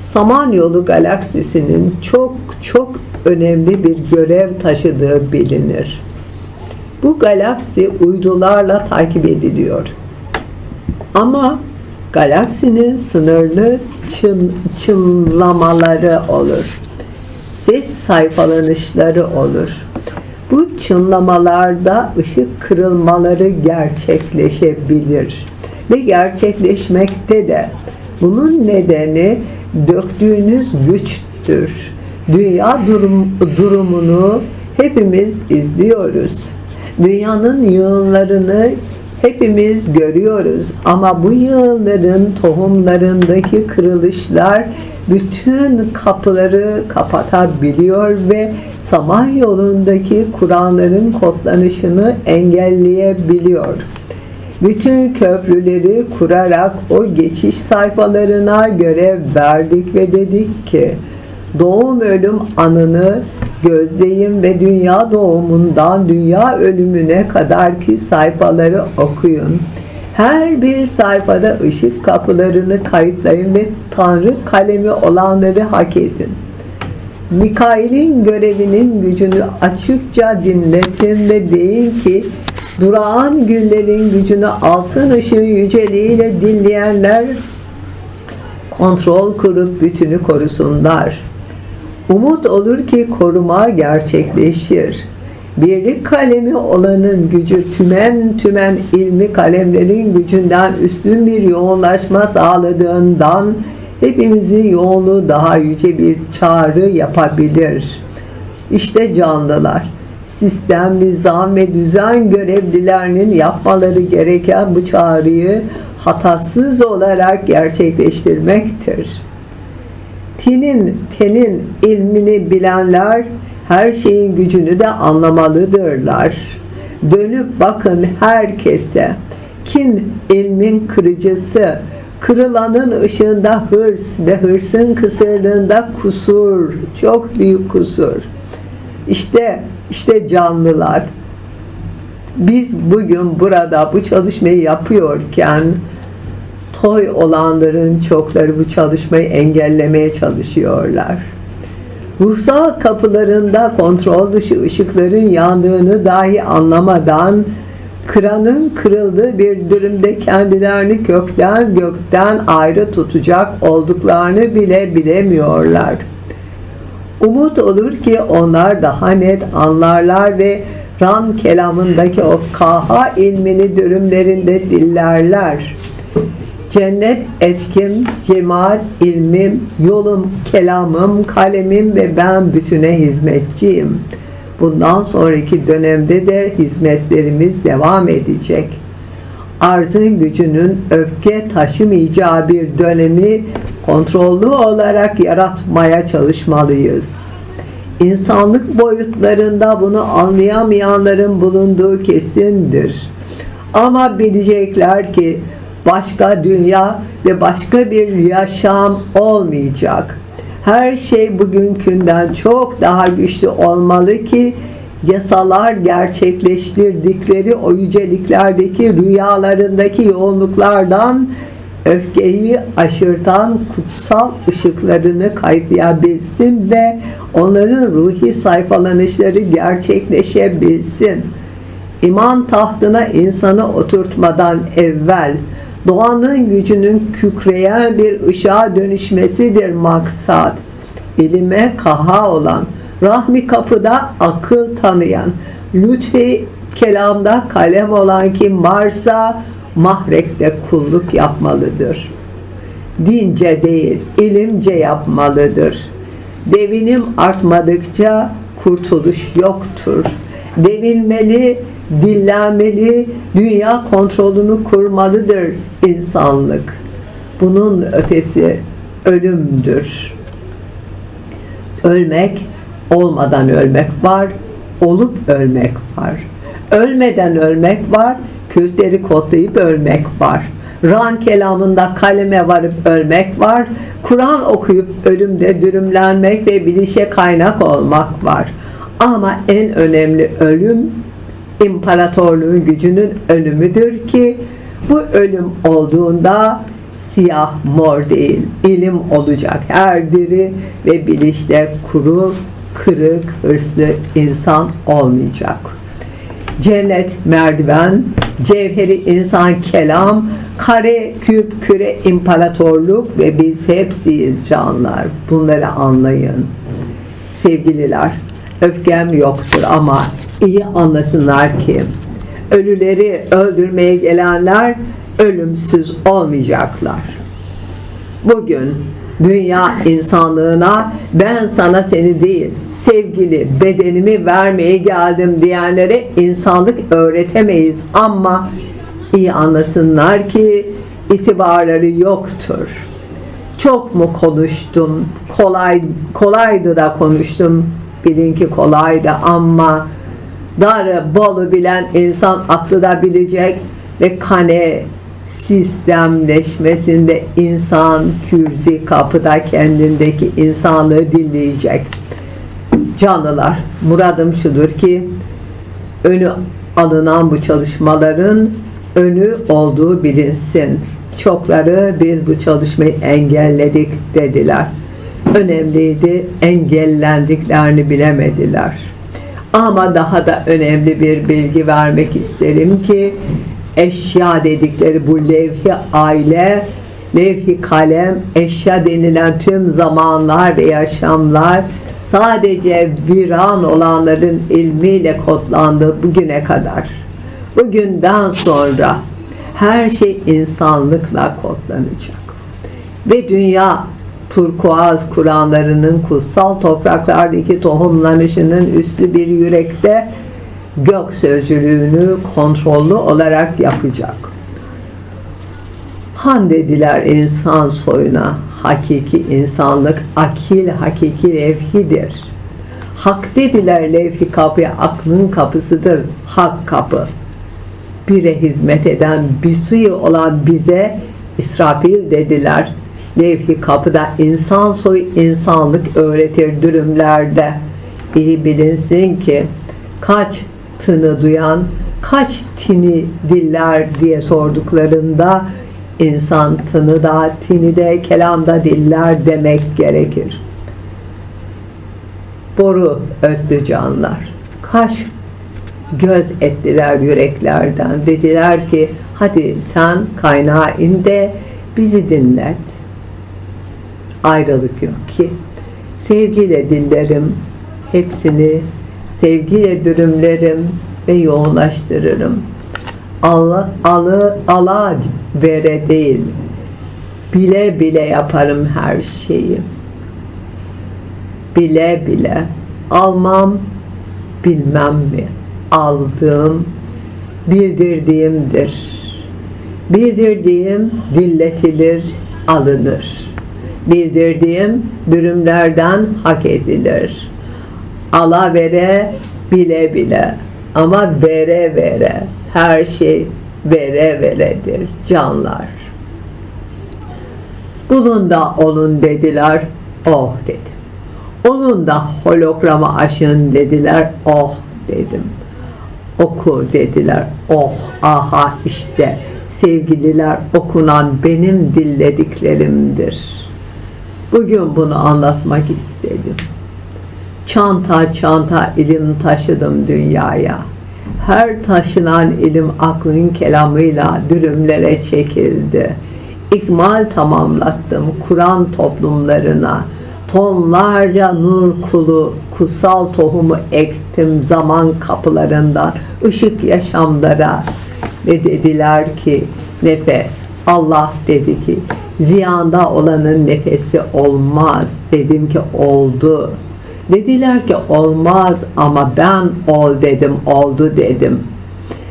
Samanyolu galaksisinin çok çok önemli bir görev taşıdığı bilinir. Bu galaksi uydularla takip ediliyor. Ama galaksinin sınırlı çın, çınlamaları olur. Ses sayfalanışları olur. Bu çınlamalarda ışık kırılmaları gerçekleşebilir ve gerçekleşmekte de. Bunun nedeni döktüğünüz güçtür. Dünya durum, durumunu hepimiz izliyoruz. Dünyanın yığınlarını hepimiz görüyoruz ama bu yığınların tohumlarındaki kırılışlar bütün kapıları kapatabiliyor ve Samanyolu'ndaki Kur'anların kodlanışını engelleyebiliyor. Bütün köprüleri kurarak o geçiş sayfalarına görev verdik ve dedik ki doğum ölüm anını gözleyin ve dünya doğumundan dünya ölümüne kadar ki sayfaları okuyun. Her bir sayfada ışık kapılarını kayıtlayın ve Tanrı kalemi olanları hak edin. Mikail'in görevinin gücünü açıkça dinletin ve deyin ki durağan günlerin gücünü altın ışığı yüceliğiyle dinleyenler kontrol kurup bütünü korusunlar. Umut olur ki koruma gerçekleşir. Birlik kalemi olanın gücü tümen tümen ilmi kalemlerin gücünden üstün bir yoğunlaşma sağladığından hepimizin yoğunluğu daha yüce bir çağrı yapabilir. İşte canlılar, sistem, nizam ve düzen görevlilerinin yapmaları gereken bu çağrıyı hatasız olarak gerçekleştirmektir. Tinin, tenin ilmini bilenler her şeyin gücünü de anlamalıdırlar. Dönüp bakın herkese. Kin ilmin kırıcısı, kırılanın ışığında hırs ve hırsın kısırlığında kusur, çok büyük kusur. İşte, işte canlılar. Biz bugün burada bu çalışmayı yapıyorken toy olanların çokları bu çalışmayı engellemeye çalışıyorlar. Ruhsal kapılarında kontrol dışı ışıkların yandığını dahi anlamadan kıranın kırıldığı bir durumda kendilerini kökten gökten ayrı tutacak olduklarını bile bilemiyorlar. Umut olur ki onlar daha net anlarlar ve Ram kelamındaki o kaha ilmini dürümlerinde dillerler. Cennet etkim, cemaat ilmim, yolum, kelamım, kalemim ve ben bütüne hizmetçiyim. Bundan sonraki dönemde de hizmetlerimiz devam edecek. Arzın gücünün öfke taşımayacağı bir dönemi kontrollü olarak yaratmaya çalışmalıyız. İnsanlık boyutlarında bunu anlayamayanların bulunduğu kesindir. Ama bilecekler ki başka dünya ve başka bir yaşam olmayacak. Her şey bugünkünden çok daha güçlü olmalı ki yasalar gerçekleştirdikleri o yüceliklerdeki rüyalarındaki yoğunluklardan öfkeyi aşırtan kutsal ışıklarını kayıtlayabilsin ve onların ruhi sayfalanışları gerçekleşebilsin. İman tahtına insanı oturtmadan evvel doğanın gücünün kükreyen bir ışığa dönüşmesidir maksat. İlime kaha olan, rahmi kapıda akıl tanıyan, lütfi kelamda kalem olan kim varsa mahrekte kulluk yapmalıdır. Dince değil, ilimce yapmalıdır. Devinim artmadıkça kurtuluş yoktur. Devilmeli, dillenmeli, dünya kontrolünü kurmalıdır insanlık. Bunun ötesi ölümdür. Ölmek, olmadan ölmek var, olup ölmek var. Ölmeden ölmek var, kültleri kodlayıp ölmek var. Ran kelamında kaleme varıp ölmek var. Kur'an okuyup ölümde dürümlenmek ve bilişe kaynak olmak var. Ama en önemli ölüm imparatorluğun gücünün ölümüdür ki bu ölüm olduğunda siyah mor değil, ilim olacak her diri ve bilişte kuru, kırık, hırslı insan olmayacak. Cennet merdiven, cevheri insan kelam, kare küp küre imparatorluk ve biz hepsiyiz canlar. Bunları anlayın. Sevgililer, öfkem yoktur ama iyi anlasınlar ki ölüleri öldürmeye gelenler ölümsüz olmayacaklar. Bugün dünya insanlığına ben sana seni değil sevgili bedenimi vermeye geldim diyenlere insanlık öğretemeyiz ama iyi anlasınlar ki itibarları yoktur. Çok mu konuştum? Kolay kolaydı da konuştum. Bilin ki kolaydı ama darı bolu bilen insan aklı da bilecek ve kane sistemleşmesinde insan kürsi kapıda kendindeki insanlığı dinleyecek. Canlılar, muradım şudur ki önü alınan bu çalışmaların önü olduğu bilinsin. Çokları biz bu çalışmayı engelledik dediler. Önemliydi, engellendiklerini bilemediler. Ama daha da önemli bir bilgi vermek isterim ki eşya dedikleri bu levhi aile, levhi kalem, eşya denilen tüm zamanlar ve yaşamlar sadece viran olanların ilmiyle kodlandı bugüne kadar. Bugünden sonra her şey insanlıkla kodlanacak. Ve dünya turkuaz Kur'anlarının kutsal topraklardaki tohumlanışının üstü bir yürekte gök sözcülüğünü kontrollü olarak yapacak. Han dediler insan soyuna, hakiki insanlık, akil hakiki levhidir. Hak dediler levhi kapı, aklın kapısıdır, hak kapı. Bire hizmet eden bir suyu olan bize İsrafil dediler. Levhi kapıda insan soy insanlık öğretir dürümlerde. İyi bilinsin ki kaç tını duyan, kaç tini diller diye sorduklarında insan tını da, tini de, kelamda diller demek gerekir. Boru öttü canlar. Kaş göz ettiler yüreklerden. Dediler ki hadi sen kaynağa in de bizi dinlet. Ayrılık yok ki. Sevgiyle dillerim hepsini sevgiyle dürümlerim ve yoğunlaştırırım. Allah, alı, ala vere değil, bile bile yaparım her şeyi. Bile bile, almam bilmem mi, aldığım, bildirdiğimdir. Bildirdiğim dilletilir, alınır. Bildirdiğim dürümlerden hak edilir ala vere bile bile ama vere vere her şey vere veredir canlar. Bunun da olun dediler, oh dedim. Onun da holograma aşın dediler, oh dedim. Oku dediler, oh aha işte sevgililer okunan benim dillediklerimdir. Bugün bunu anlatmak istedim. Çanta çanta ilim taşıdım dünyaya. Her taşınan ilim aklın kelamıyla dürümlere çekildi. İkmal tamamlattım Kur'an toplumlarına. Tonlarca nur kulu, kutsal tohumu ektim zaman kapılarından, ışık yaşamlara. Ve dediler ki nefes, Allah dedi ki ziyanda olanın nefesi olmaz. Dedim ki oldu. Dediler ki olmaz ama ben ol dedim, oldu dedim.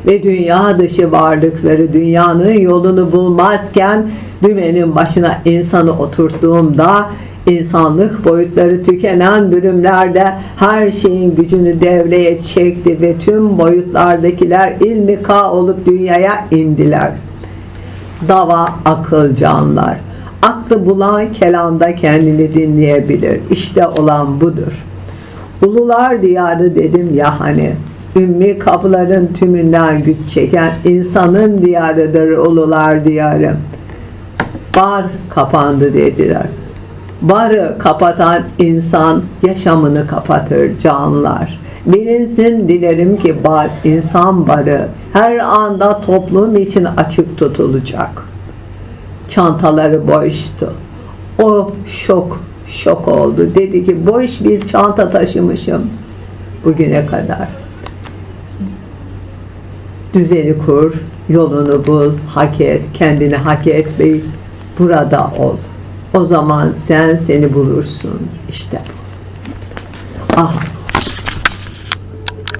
Ve dünya dışı varlıkları dünyanın yolunu bulmazken dümenin başına insanı oturttuğumda insanlık boyutları tükenen durumlarda her şeyin gücünü devreye çekti ve tüm boyutlardakiler ilmi ka olup dünyaya indiler. Dava akıl canlar. Aklı bulan kelamda kendini dinleyebilir. İşte olan budur. Ulular diyarı dedim ya hani. Ümmi kapıların tümünden güç çeken insanın diyarıdır ulular diyarı. bar kapandı dediler. Barı kapatan insan yaşamını kapatır canlar. Bilinsin dilerim ki bar, insan barı her anda toplum için açık tutulacak. Çantaları boştu. O şok, şok oldu. Dedi ki boş bir çanta taşımışım bugüne kadar. Düzeni kur, yolunu bul, hak et, kendini hak et ve burada ol. O zaman sen seni bulursun. İşte. Ah